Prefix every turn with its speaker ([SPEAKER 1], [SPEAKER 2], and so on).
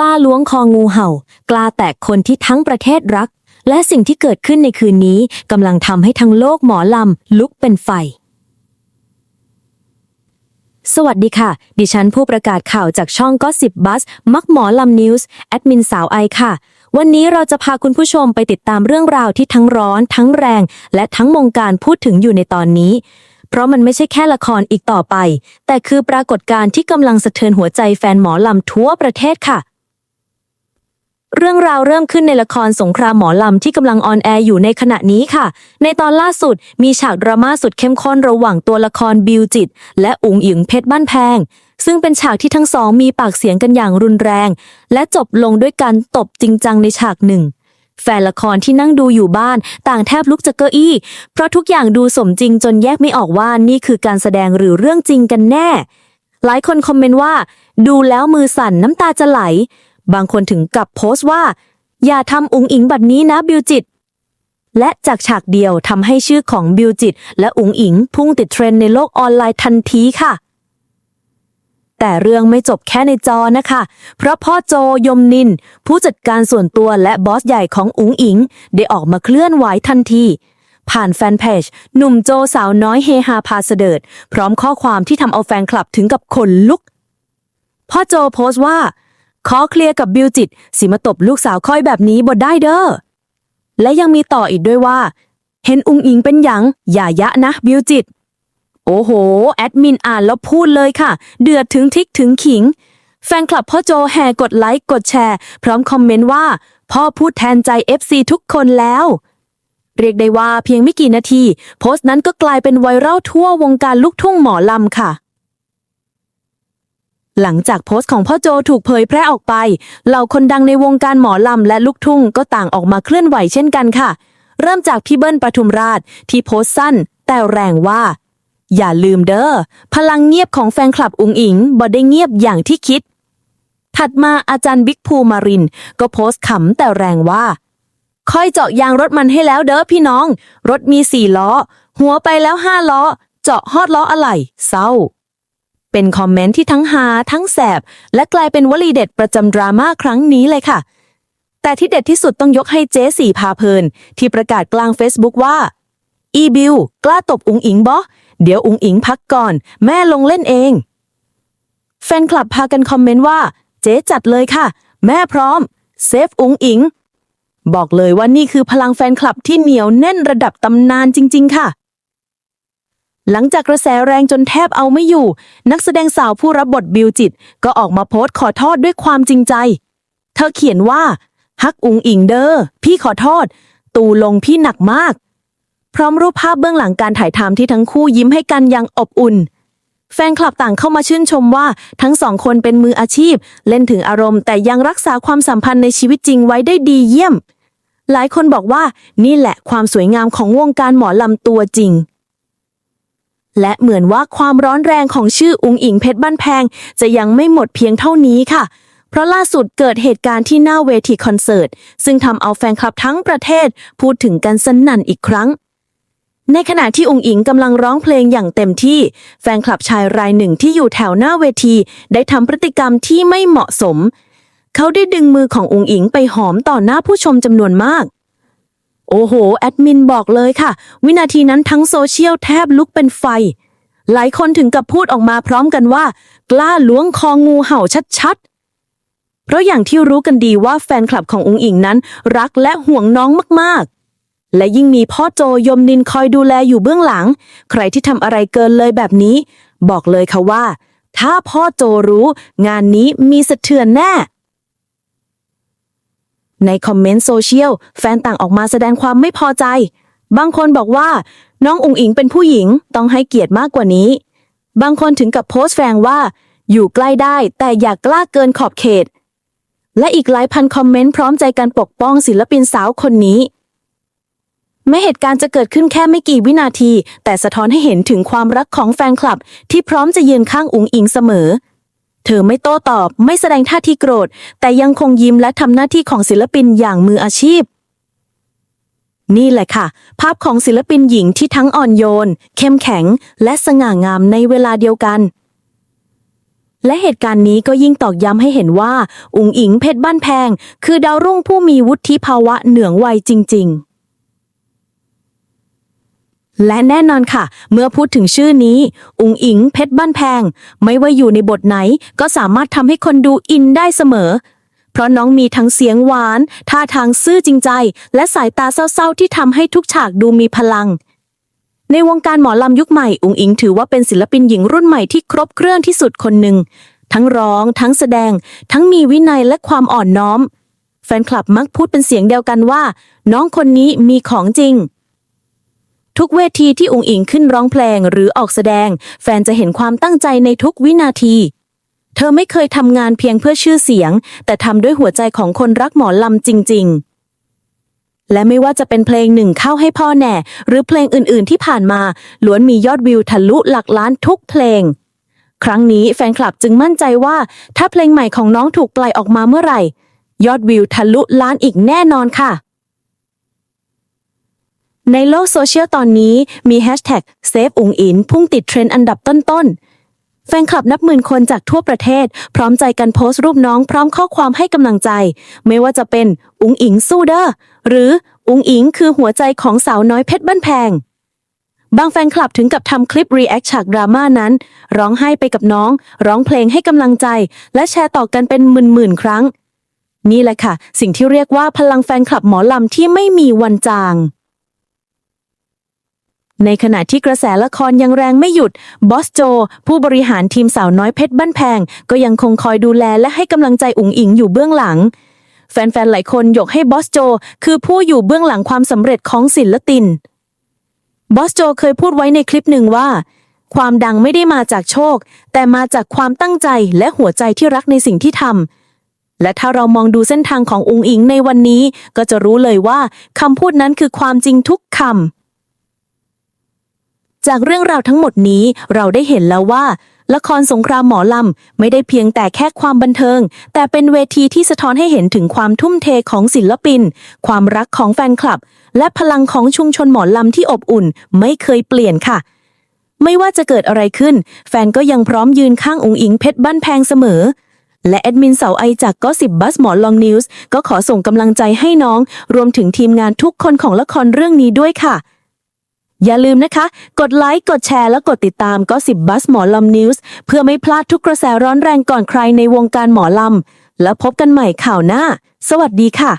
[SPEAKER 1] ล้าล้วงคองูเห่า กล้าแตกคนที่ทั้งประเทศรัก และสิ่งที่เกิดขึ้นในคืนนี้กำลังทำให้ทั้งโลกหมอลำลุกเป็นไฟ สวัสดีค่ะ ดิฉันผู้ประกาศข่าวจากช่องก็สิบบัส มักหมอลำนิวส์แอดมินสาวไอค่ะ วันนี้เราจะพาคุณผู้ชมไปติดตามเรื่องราวที่ทั้งร้อน ทั้งแรง และทั้งวงการพูดถึงอยู่ในตอนนี้เพราะมันไม่ใช่แค่ละครอีกต่อไป แต่คือปรากฏการณ์ที่กำลังสะเทือนหัวใจแฟนหมอลำทั่วประเทศค่ะ เรื่องราวเริ่มขึ้นในละครสงครามหมอลำที่กำลังออนแอร์อยู่ในขณะนี้ค่ะ ในตอนล่าสุดมีฉากดราม่าสุดเข้มข้นระหว่างตัวละครบิวจิต และอุ๋งอิงเพชรบ้านแพง ซึ่งเป็นฉากที่ทั้งสองมีปากเสียงกันอย่างรุนแรง และจบลงด้วยการตบจริงจังในฉากหนึ่ง แฟนละครที่นั่งดูอยู่บ้าน ต่างแทบลุกจากเก้าอี้ เพราะทุกอย่างดูสมจริงจนแยกไม่ออกว่านี่คือการแสดงหรือเรื่องจริงกันแน่ หลายคนคอมเมนต์ว่า ดูแล้วมือสั่นน้ำตาจะไหล บางคนถึงกับโพสต์ว่า อย่าทำอุ๋งอิงแบบนี้นะบิวจิต และจากฉากเดียวทำให้ชื่อของบิวจิต และอุ๋งอิงพุ่งติดเทรนด์ในโลกออนไลน์ทันทีค่ะ แต่เรื่องไม่จบแค่ในจอนะคะ เพราะพ่อโจยมนิน ผู้จัดการส่วนตัวและบอสใหญ่ของอุ๋งอิง ได้ออกมาเคลื่อนไหวทันทีผ่านแฟนเพจหนุ่มโจสาวน้อยเฮฮาพาเสดิร์ดพร้อมข้อความที่ทำเอาแฟนคลับถึงกับขนลุก พ่อโจโพสต์ว่า ขอเคลียร์กับบิวจิต สิมาตบลูกสาวค่อยแบบนี้บ่ได้เด้อ และยังมีต่ออีกด้วยว่า เห็นอุงอิงเป็นหยัง อย่ายะนะบิวจิต โอ้โห แอดมินอ่านแล้วพูดเลยค่ะ เดือดถึงทิกถึงขิง แฟนคลับพ่อโจแห่กดไลค์กดแชร์ พร้อมคอมเมนต์ว่า พ่อพูดแทนใจ FC ทุกคนแล้วเรียกได้ว่าเพียงไม่กี่นาที โพสต์นั้นก็กลายเป็นไวรัลทั่ววงการลูกทุ่งหมอลำค่ะ หลังจากโพสต์ของพ่อโจถูกเผยแพร่ออกไป เหล่าคนดังในวงการหมอลำและลูกทุ่งก็ต่างออกมาเคลื่อนไหวเช่นกันค่ะ เริ่มจากพี่เบิ้ลปทุมราชที่โพสต์สั้น แต่แรงว่า อย่าลืมเด้อพลังเงียบของแฟนคลับอุงอิงบ่ได้เงียบอย่างที่คิด ถัดมาอาจารย์บิ๊กภูมาริน ก็โพสต์ขำแต่แรงว่า ค่อยเจาะยางรถมันให้แล้วเด้อพี่น้อง รถมีสี่ล้อ หัวไปแล้วห้าล้อ เจาะฮอดล้ออะไรเศร้า เป็นคอมเมนต์ที่ทั้งฮาทั้งแสบ และกลายเป็นวลีเด็ดประจำดราม่าครั้งนี้เลยค่ะ แต่ที่เด็ดที่สุดต้องยกให้เจ๊สี่พาเพลิน ที่ประกาศกลาง Facebook ว่า อีบิวกล้าตบอุงอิงบอเดี๋ยวอุงอิงพักก่อน แม่ลงเล่นเอง แฟนคลับพากันคอมเมนต์ว่า เจ๊จัดเลยค่ะ แม่พร้อม เซฟอุงอิง บอกเลยว่านี่คือพลังแฟนคลับที่เหนียวแน่นระดับตำนานจริง ๆ ค่ะ หลังจากกระแสแรงจนแทบเอาไม่อยู่ นักแสดงสาวผู้รับบทบิวจิต ก็ออกมาโพสต์ขอโทษด้วยความจริงใจ เธอเขียนว่าฮักอุงอิงเดอร์พี่ขอโทษ ตูลงพี่หนักมาก พร้อมรูปภาพเบื้องหลังการถ่ายทำที่ทั้งคู่ยิ้มให้กันอย่างอบอุ่น แฟนคลับต่างเข้ามาชื่นชมว่าทั้งสองคนเป็นมืออาชีพ เล่นถึงอารมณ์ แต่ยังรักษาความสัมพันธ์ในชีวิตจริงไว้ได้ดีเยี่ยม หลายคนบอกว่านี่แหละความสวยงามของวงการหมอลำตัวจริง และเหมือนว่าความร้อนแรงของชื่ออุงอิงเพชรบ้านแพง จะยังไม่หมดเพียงเท่านี้ค่ะ เพราะล่าสุดเกิดเหตุการณ์ที่หน้าเวทีคอนเสิร์ต ซึ่งทำเอาแฟนคลับทั้งประเทศ พูดถึงกันสนั่นอีกครั้งในขณะที่อุงอิงกำลังร้องเพลงอย่างเต็มที่ แฟนคลับชายรายหนึ่งที่อยู่แถวหน้าเวที ได้ทำพฤติกรรมที่ไม่เหมาะสม เขาได้ดึงมือของอุงอิงไปหอมต่อหน้าผู้ชมจำนวนมาก โอ้โห แอดมินบอกเลยค่ะ วินาทีนั้นทั้งโซเชียลแทบลุกเป็นไฟ หลายคนถึงกับพูดออกมาพร้อมกันว่า กล้าล้วงคองูเห่าชัดๆ เพราะอย่างที่รู้กันดีว่าแฟนคลับของอุงอิงนั้น รักและห่วงน้องมากๆ และยิ่งมีพ่อโจยมนินคอยดูแลอยู่เบื้องหลัง ใครที่ทำอะไรเกินเลยแบบนี้ บอกเลยค่ะว่า ถ้าพ่อโจรู้ งานนี้มีสะเทือนแน่ ในคอมเมนต์โซเชียลแฟนต่างออกมาแสดงความไม่พอใจ บางคนบอกว่า น้องอุ๋งอิงเป็นผู้หญิงต้องให้เกียรติมากกว่านี้ บางคนถึงกับโพสต์แฝงว่า อยู่ใกล้ได้แต่อย่ากกล้าเกินขอบเขต และอีกหลายพันคอมเมนต์พร้อมใจกันปกป้องศิลปินสาวคนนี้แม้เหตุการณ์จะเกิดขึ้นแค่ไม่กี่วินาที แต่สะท้อนให้เห็นถึงความรักของแฟนคลับ ที่พร้อมจะยืนข้างอุ๋งอิงเสมอ เธอไม่โต้ตอบไม่แสดงท่าทีโกรธ แต่ยังคงยิ้มและทำหน้าที่ของศิลปินอย่างมืออาชีพ นี่แหละค่ะ ภาพของศิลปินหญิงที่ทั้งอ่อนโยน เข้มแข็ง และสง่างามในเวลาเดียวกัน และเหตุการณ์นี้ก็ยิ่งตอกย้ำให้เห็นว่า อุ๋งอิงเพชรบ้านแพง คือดาวรุ่งผู้มีวุฒิภาวะเหนืองวัยจริง ๆ และแน่นอนค่ะ เมื่อพูดถึงชื่อนี้ อุ๋งอิงเพชรบ้านแพง ไม่ว่าอยู่ในบทไหนก็สามารถทำให้คนดูอินได้เสมอ เพราะน้องมีทั้งเสียงหวาน ท่าทางซื่อจริงใจ และสายตาเศร้าๆ ที่ทำให้ทุกฉากดูมีพลัง ในวงการหมอลำยุคใหม่ อุ๋งอิงถือว่าเป็นศิลปินหญิงรุ่นใหม่ที่ครบเครื่องที่สุดคนหนึ่ง ทั้งร้อง ทั้งแสดง ทั้งมีวินัยและความอ่อนน้อม แฟนคลับมักพูดเป็นเสียงเดียวกันว่า น้องคนนี้มีของจริง ทุกเวทีที่อุ๋งอิงขึ้นร้องเพลงหรือออกแสดง แฟนจะเห็นความตั้งใจในทุกวินาที เธอไม่เคยทำงานเพียงเพื่อชื่อเสียง แต่ทำด้วยหัวใจของคนรักหมอลำจริง ๆและไม่ว่าจะเป็นเพลงหนึ่งเข้าให้พ่อแน่ หรือเพลงอื่นๆที่ผ่านมา ล้วนมียอดวิวทะลุหลักล้านทุกเพลง ครั้งนี้แฟนคลับจึงมั่นใจว่า ถ้าเพลงใหม่ของน้องถูกปล่อยออกมาเมื่อไหร่ ยอดวิวทะลุล้านอีกแน่นอนค่ะ ในโลกโซเชียลตอนนี้มีแฮชแท็กเซฟอุงอินพุ่งติดเทรนด์อันดับต้นๆ แฟนคลับนับหมื่นคนจากทั่วประเทศ พร้อมใจกันโพสต์รูปน้องพร้อมข้อความให้กำลังใจ ไม่ว่าจะเป็นอุงอิงสู้เด้อหรืออุงอิงคือหัวใจของสาวน้อยเพชรบ้านแพง บางแฟนคลับถึงกับทำคลิปรีแอคฉากดราม่านั้น ร้องไห้ไปกับน้อง ร้องเพลงให้กำลังใจ และแชร์ต่อกันเป็นหมื่นๆครั้ง นี่แหละค่ะ สิ่งที่เรียกว่าพลังแฟนคลับหมอลำที่ไม่มีวันจาง ในขณะที่กระแสละครยังแรงไม่หยุด บอสโจ ผู้บริหารทีมสาวน้อยเพชรบ้านแพง ก็ยังคงคอยดูแลและให้กำลังใจอุ๋งอิงอยู่เบื้องหลัง แฟนๆ หลายคนยกให้บอสโจ คือผู้อยู่เบื้องหลังความสำเร็จของศิลปิน บอสโจเคยพูดไว้ในคลิปหนึ่งว่า ความดังไม่ได้มาจากโชค แต่มาจากความตั้งใจและหัวใจที่รักในสิ่งที่ทำและถ้าเรามองดูเส้นทางของอุงอิงในวันนี้ ก็จะรู้เลยว่าคำพูดนั้นคือความจริงทุกคำ จากเรื่องราวทั้งหมดนี้เราได้เห็นแล้วว่า ละครสงครามหมอลำไม่ได้เพียงแต่แค่ความบันเทิง แต่เป็นเวทีที่สะท้อนให้เห็นถึงความทุ่มเทของศิลปิน ความรักของแฟนคลับ และพลังของชุมชนหมอลำที่อบอุ่น ไม่เคยเปลี่ยนค่ะ ไม่ว่าจะเกิดอะไรขึ้น แฟนก็ยังพร้อมยืนข้างองค์อิงเพชรบ้านแพงเสมอ และแอดมินเสาไอจากก็สิบบัสหมอลองนิวส์ก็ขอส่งกำลังใจให้น้อง รวมถึงทีมงานทุกคนของละครเรื่องนี้ด้วยค่ะ อย่าลืมนะคะ กดไลค์ กดแชร์และกดติดตามก็สิบบัสหมอลำนิวส์เพื่อไม่พลาดทุกกระแสร้อนแรงก่อนใครในวงการหมอลำ แล้วพบกันใหม่ข่าวหน้า สวัสดีค่ะ